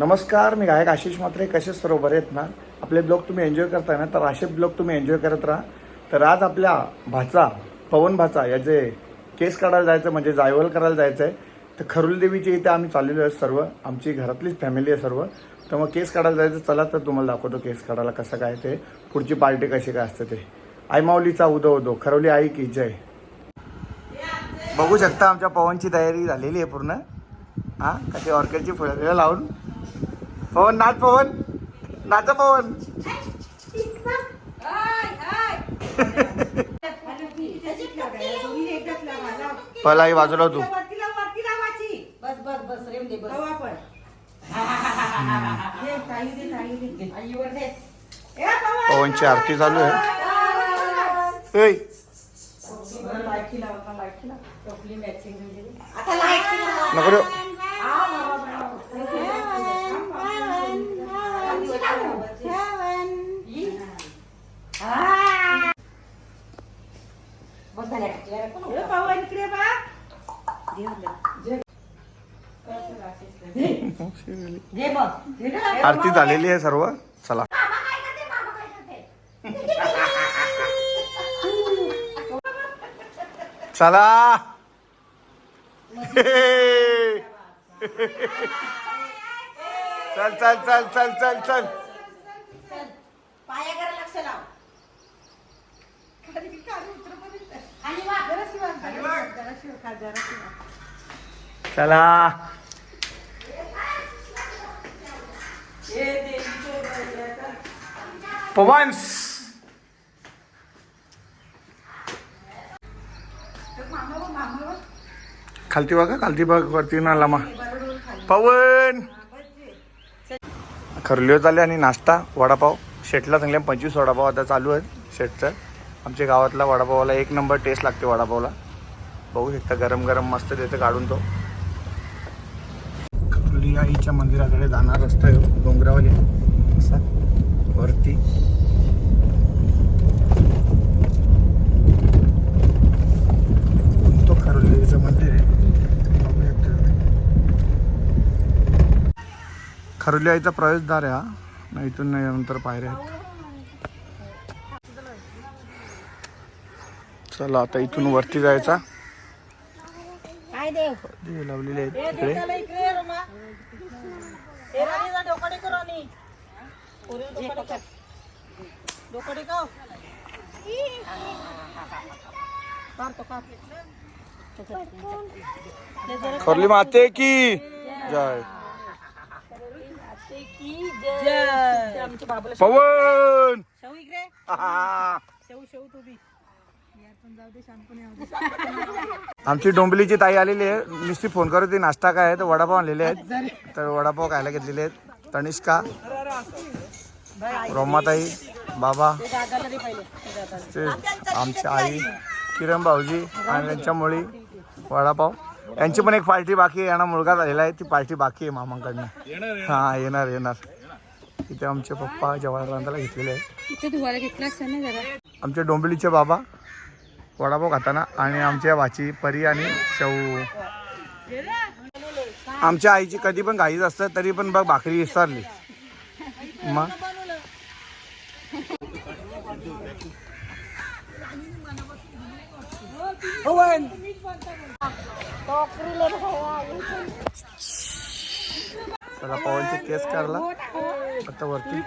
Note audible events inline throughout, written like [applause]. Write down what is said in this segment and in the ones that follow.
नमस्कार मी गायक आशिष मात्रे कसे सर्व बरे आहेत ना? आपले ब्लॉग तुम्ही एन्जॉय करताय ना? तर असे ब्लॉग तुम्ही एन्जॉय करत राहा. तर आज आपल्या भाचा पवन भाचा याचे केस काढायला जायचं म्हणजे जायवल करायला जायचं आहे तर खरुल देवीच्या इथे आम्ही चाललेलो आहे सर्व. आमची घरातलीच फॅमिली आहे सर्व. तर मग केस काढायला जायचं चला तर तुम्हाला दाखवतो केस काढायला कसं काय ते. पुढची पार्टी कशी काय असते ते. आईमाऊलीचा उदो उदो खरवली आई की जय. बघू शकता आमच्या पवनची तयारी झालेली आहे पूर्ण. हां? कशी ऑर्किडची फुलं लावून? पवन नाच पवन. नाचा पवन. पहिला आई बाजूला तू. बस बस बस रेम दे बस. आईवर दे पवनची आरती चालू आहे. ऐ, आता लाइट नको रे. बस झाल्या दे मग आरती झालेली आहे सर्व. चला. चला. चल चल चल चल चल चल. पायाकडे लक्ष लाव. खाली वा. चला. पवन्स. खालती बघा खालती बघ वरती ना लामा पवन. खरलिओ झाले आणि नाश्ता वडापाव. शेटला चांगले पंचवीस वडापाव आता चालू आहेत शेटचं. आमच्या गावातला वडापावाला एक नंबर टेस्ट लागते वडापावला. बघू शकता गरम गरम मस्त देतं काढून तो. खरुली आईच्या मंदिराकडे जाणार रस्ता आहे डोंगरावाली असा वरती. तो खरुलीचं मंदिर आहे. खरुली आईचा प्रवेशद्वार आहे हा. इथून नाही नंतर पायऱ्या आहेत. चला आता इथून वरती जायचा. काय देव? दिवे लावलेले आहेत तिकडे. खरली माते की? जय. पवन! आहा. [laughs] आमची डोंबिलीची ताई आलेली आहे. नुसती फोन करत होती नाश्ता काय आहे तर वडापाव आणलेले आहेत. तर वडापाव खायला घेतलेले आहेत. तनिष्का रोमाताई बाबा ते आमची आई किरण भाऊजी आणि त्यांच्या मुली वडापाव. यांची पण एक पार्टी बाकी आहे. यांना मुलगा झालेला आहे. ती पार्टी बाकी आहे मामांकडनं. हा येणार येणार. इथे आमचे पप्पा जवाहरलालला घेतलेले आहे इथे धुवायला घेतला असतं ना जरा. आमचे डोंबिवलीचे बाबा वडापाव खाताना आणि आमच्या वाची परी आणि शाऊ आमच्या आईची कधी पण घाईच असतं तरी पण बघ भाकरी विसरली. मग? चला पवनचे केस काढला. आता वरती.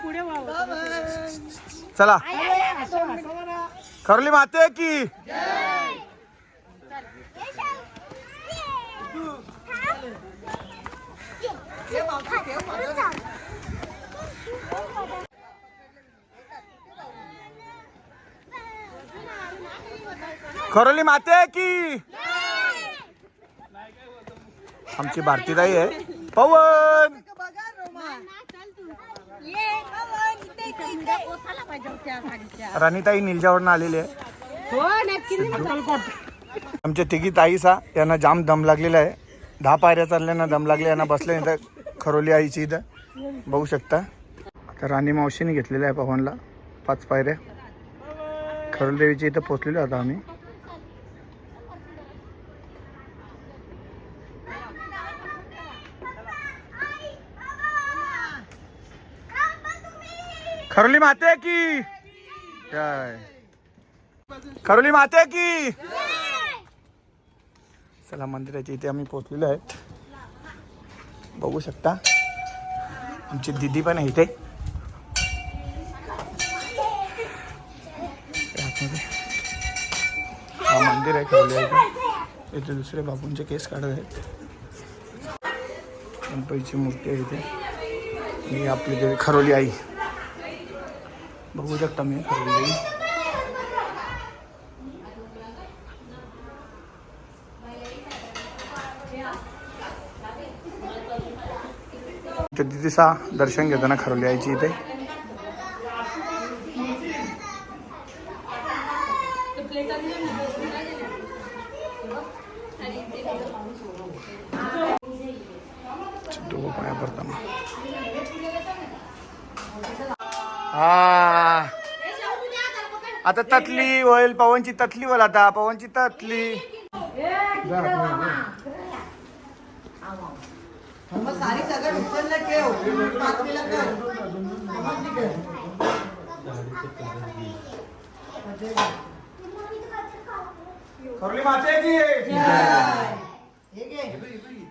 चला. खरली माते की? खरोली माते की? आमची भारतीताई आहे. पवन. राणीताई निलजावरनं आलेली आहे. आमच्या तिघी ताईसा यांना जाम दम लागलेला आहे. दहा पायऱ्या चालल्यानं दम लागले यांना बसले इथं खरोली आईची इथं. बघू शकता. आता राणी मावशीने घेतलेलं आहे पवनला पाच पायऱ्या. खरोली देवीची इथं पोचलेलो आता आम्ही. खरोली माते की? काय खरोली माते की? चला मंदिराच्या इथे आम्ही पोचलेलो आहेत. बघू शकता. आमची दिदी पण आहे इथे. हा मंदिर आहे खरोली आहे इथे दुसरे बापूंचे केस काढत आहेत. गणपतीची मूर्ती आहे इथे. आणि आपली देवी खरोली आई. बघू शकता मी. खरोली देवी इथे दर्शन घेताना खरोली यायची इथे दोघं पाया पडताना हा आता ततली होईल पवनची ततली होईल आता पवनची ततली.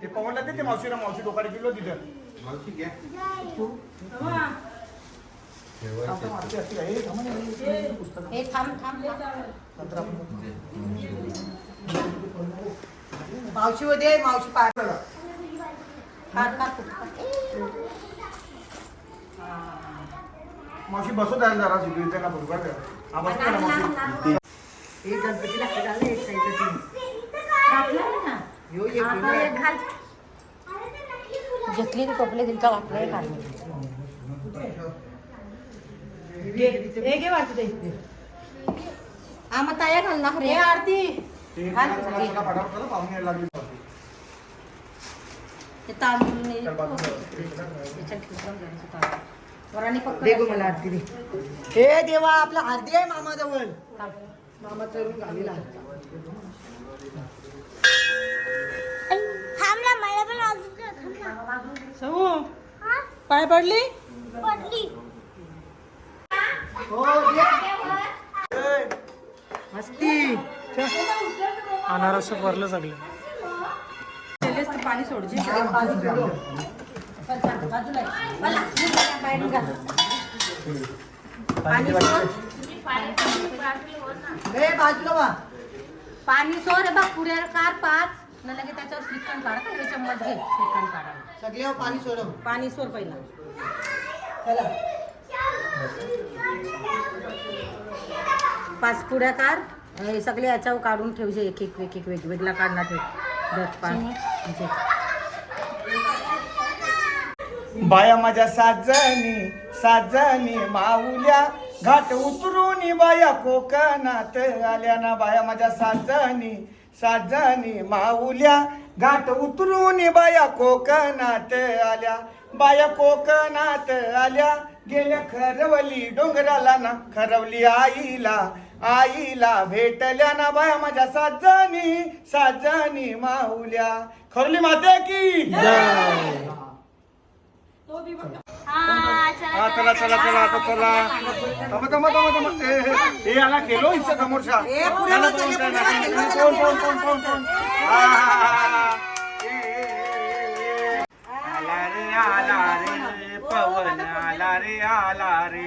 ते पवनला देते मावशीला मावशी डोकारे किलो तिथं. हे थांब थांब मावशी मध्ये मावशी पाय मावशी बसू द्या जरा शिकू इथे ना बरोबर एक गणपतीला साईडचं. घेतली कपडे तिचा वापराय काढली घे. हे घे वाटते आम्हा ताया घालणार हे रे आरती ते चला, चला, चला, फटाफट चला, पाहुणे यायला लागली. ते तांदूळ नाही. चल, बाजूला. त्याच्यात ठेवून घ्यायचं तांदूळ. वराने फक्त दे गो मला आरती दे हे देवा आपला आरती आहे मामा जवळ मामा चढून घालीला थांबला मला पण अजून थांबला सऊ पाय पडली पडली हो. मस्ती. अनारस भरलं सगळं. पाणी सोडची सोड बाजूला वा. पाणी सोड बघ पुढे कार पाच. न लगे त्याच्यावर श्रीखंड काढा का चम्मच घे श्रीखंड काढा. सगळ्यावर पाणी सोडव. पाणी सोड पहिला. चला. पाच पुड्या कार हे सगळे याच्यावर काढून ठेवचे एक एक एक एक वेगवेगळा काढणार ठेव. दस पाच म्हणजे. बाया माझ्या साजनी साजनी माऊल्या घाट उतरून बाया कोकणात आल्या ना बाया माझ्या साजनी साजनी माऊल्या घाट उतरून बाया कोकणात आल्या. बाया कोकणात आल्या गेल्या खरवली डोंगराला ना खरवली आईला आईला भेटल्या ना बाया माझ्या साजनी साजनी माऊल्या. खरली माते की? हा चला चला चला आता चला. थांबा थांबा थांबा थांबा. ए, ए, ए आला केलो इच्छा समोरच्या. आला कोण कोण कोण कोण कोण? हा, हा, हा, हा. ए, ए, ए, ए, ए. आला रे आला रे पवन. आला रे आला रे.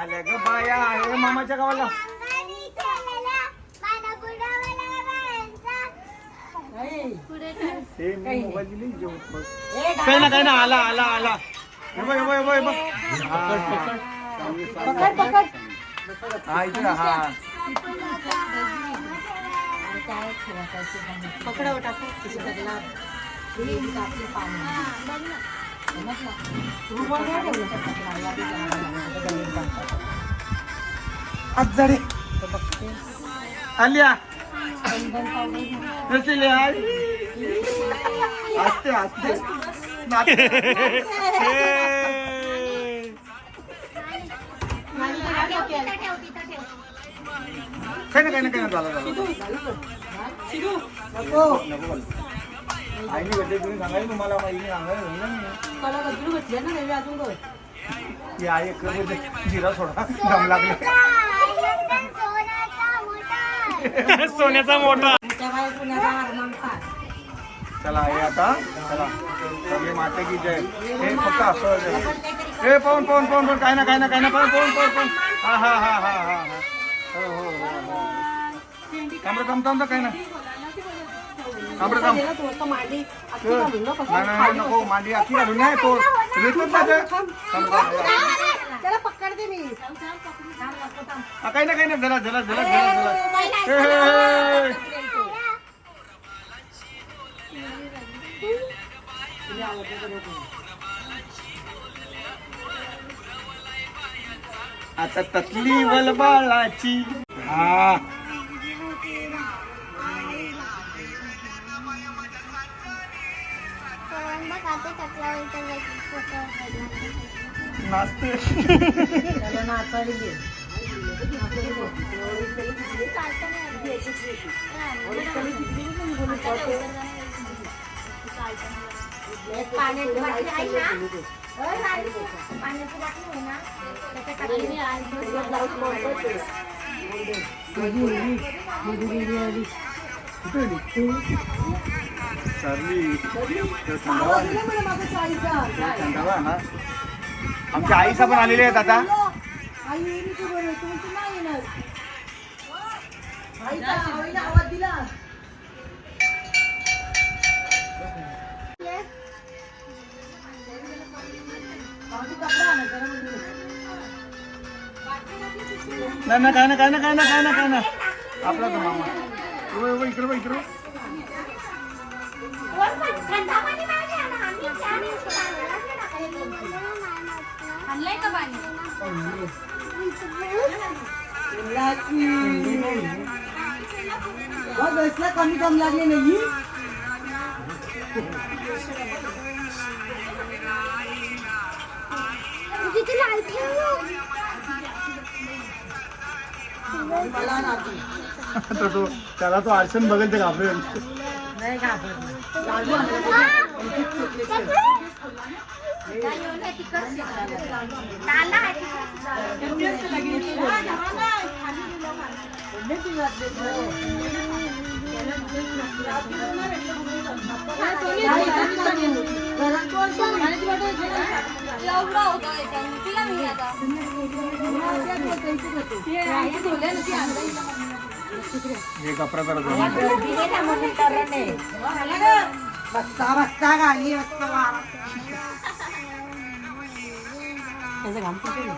आल्या ग बाया. आहे मामाच्या गावाला. काही ना काही ना. आला आला आला. हे हे. हे हे हा इथे हा पकडावं टाकू आज झाडे आल्या. नसेल असते असते [laughs] काही ना काही ना काही ना झालं झालं. नको. आईने भेटले तुम्ही सांगायला तुम्हाला आईने सांगायला गजरू घेतली ना रेल्वे अजून गं. आई एक जिरा सोडा दम लागले. सोन्याचा मोठा. त्या पुण्याचा चला हे आता चला. सगळे माते की जय. हे फक्त असं हे पाहून पाहून पाहून पाहून काय ना काय ना काय ना पाहून पाहून पाहून पाहून. हा हा हा हा हा हा. हो हो हो हो. थांब थांब काय ना. थांबरे थांब. नाही नाही, नाही नको मांडी अख्खी घालून नाही तो रेतूच ना ते. थांब, थांब, थांब. त्याला पकडते मी. हा, काही ना काही ना जरा जरा जरा जरा जरा हे, हे, हे. आता तकली वलबाळाची. हा. नाचते. त्याला नाचायला दे पाण्याची चालली. थंडावा ना आमच्या आईसा पण आलेले आहेत आता. नाही ना काय ना काय ना काय ना काय ना काय ना. आपला तो मामा. इकडे इकडे. आणलंय का पाणी? बसला कमी कम लागले नाही तो त्याला तो आरशन बघेल ते घाबरेल. नाही तिला मी आता हे कपडा करत म्हणून कारण नाही. बसता बसता गाणी बसता वारा. त्याचं घाम कुठे गेलं?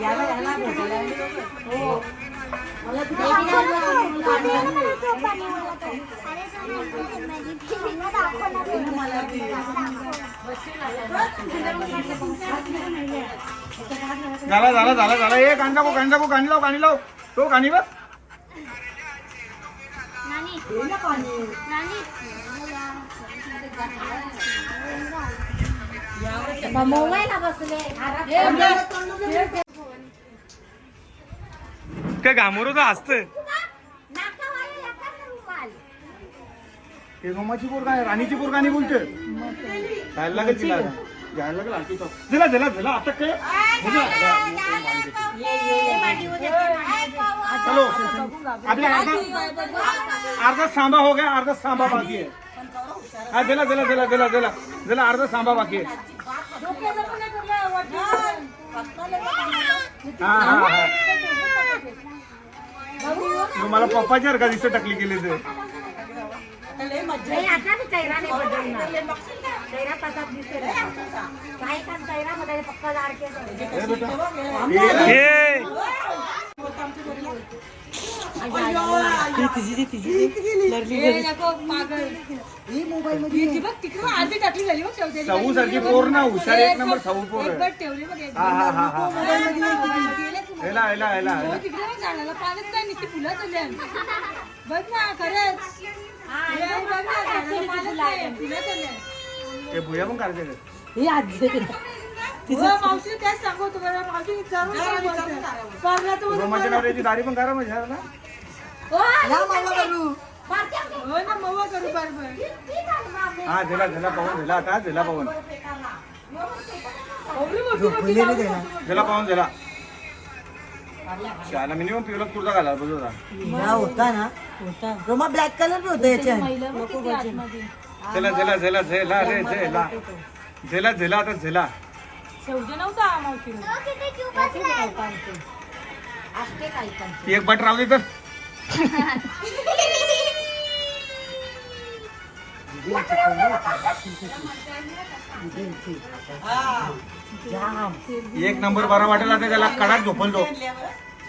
याला याला भेटायला. हो. मला तुझ्या झाला झाला झाला झाला ए कांदा को कांदा को कांडी लाव कांडी लाव तो कांडी बघ मोबाईल बसले. काय घामोर तर असत? हे रोमाची पोर काय राणीची पोर गाणी बोलते जायला लागेल तिला जायला लागेल तो. झाला झाला झाला आता काय चलो. आपल्या अर्धा अर्धा सांबा हो गया अर्धा सांबा बाकी है हा दिला दिला दिला दिला दिला दिला अर्धा सांबा बाकी आहे. हा हा हा. तुम्हाला पप्पाच्या का दिसत टाकली गेली ते. नाही आता चेहरा नाही बदलणार. दिसेल. काही फक्त लाडके हे बेटा. हे. ही मोबाईल मध्ये साऊ सारखी पोर ना हुशार एक नंबर साऊ पोर. हा हा हा हा. हेला हेला हेला बघ ना खरंच. हे पण काय पण ना हा पाहून दिला दिला पाहून. पाहून दिला शाला मिनिमम पिवला कुर्ता घाला होता ना. होता. ब्लॅक कलर होता याच्या झेला झेला झेला झेला रे झेला झेला झेला आता झेला नव्हता असते पण एक बट राहू दे तर जाम एक नंबर बारा वाटेल आता त्याला कडाक झोपल तो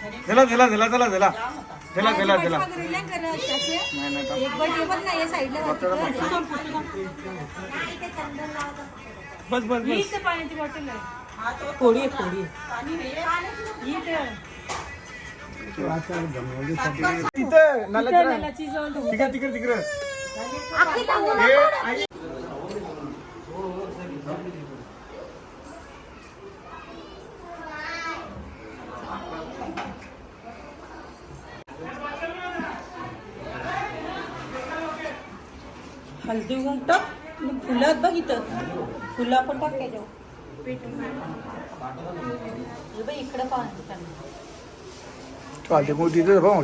झेला झेला झेला झेला झेला झेला झेला झेला. नाही नाही बस बस बस. इथे पाण्याची बॉटल आहे. थोडी थोडी. तिकडे तिकडे तिकडे. हल्दी उमट मग फुलात बघ इथं. फुलं आपण टाकायचं पेटून इकडं पाहतो चालते कोणती पाहू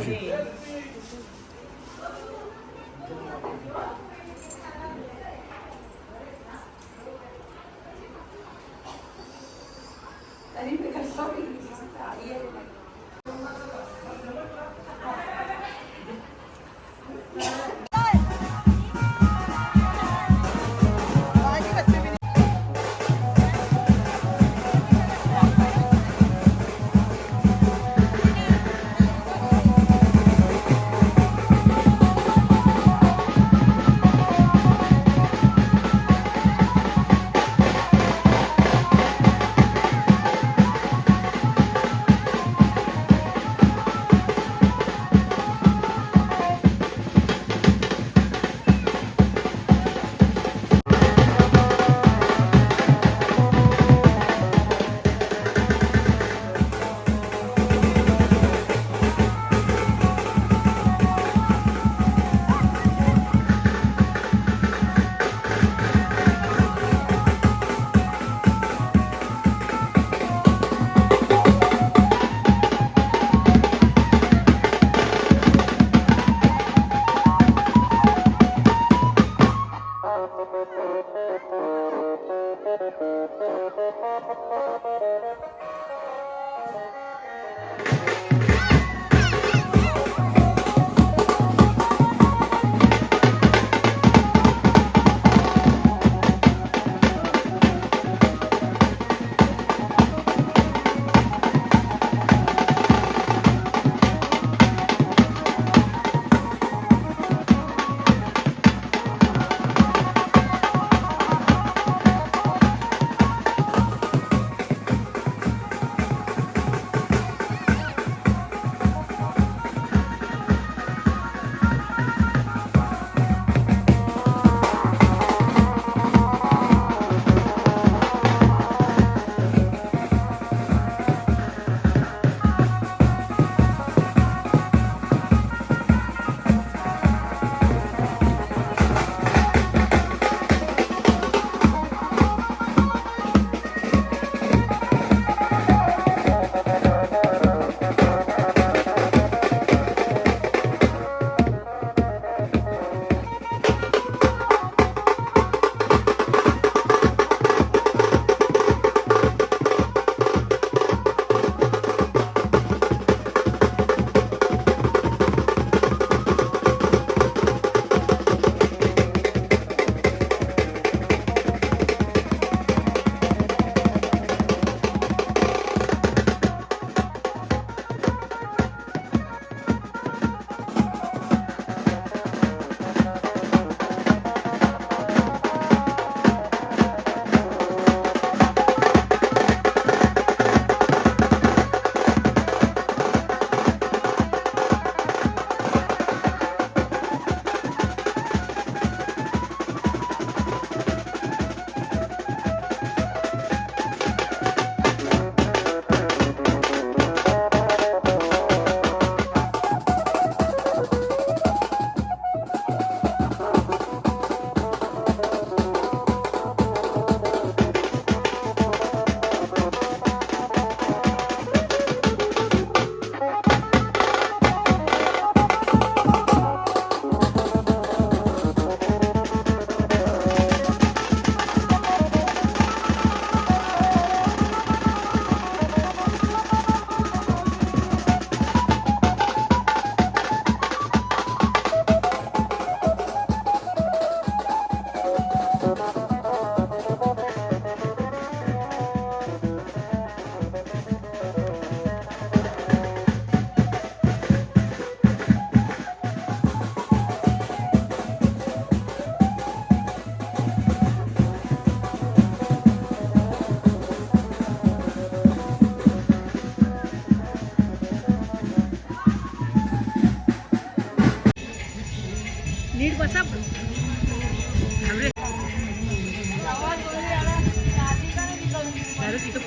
तिथं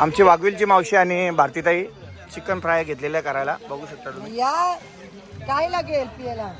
आमची वाघविलची मावशी आणि भारतीताई चिकन फ्राय घेतलेल्या करायला. बघू शकता तुम्ही. या काय लागेल पियाला?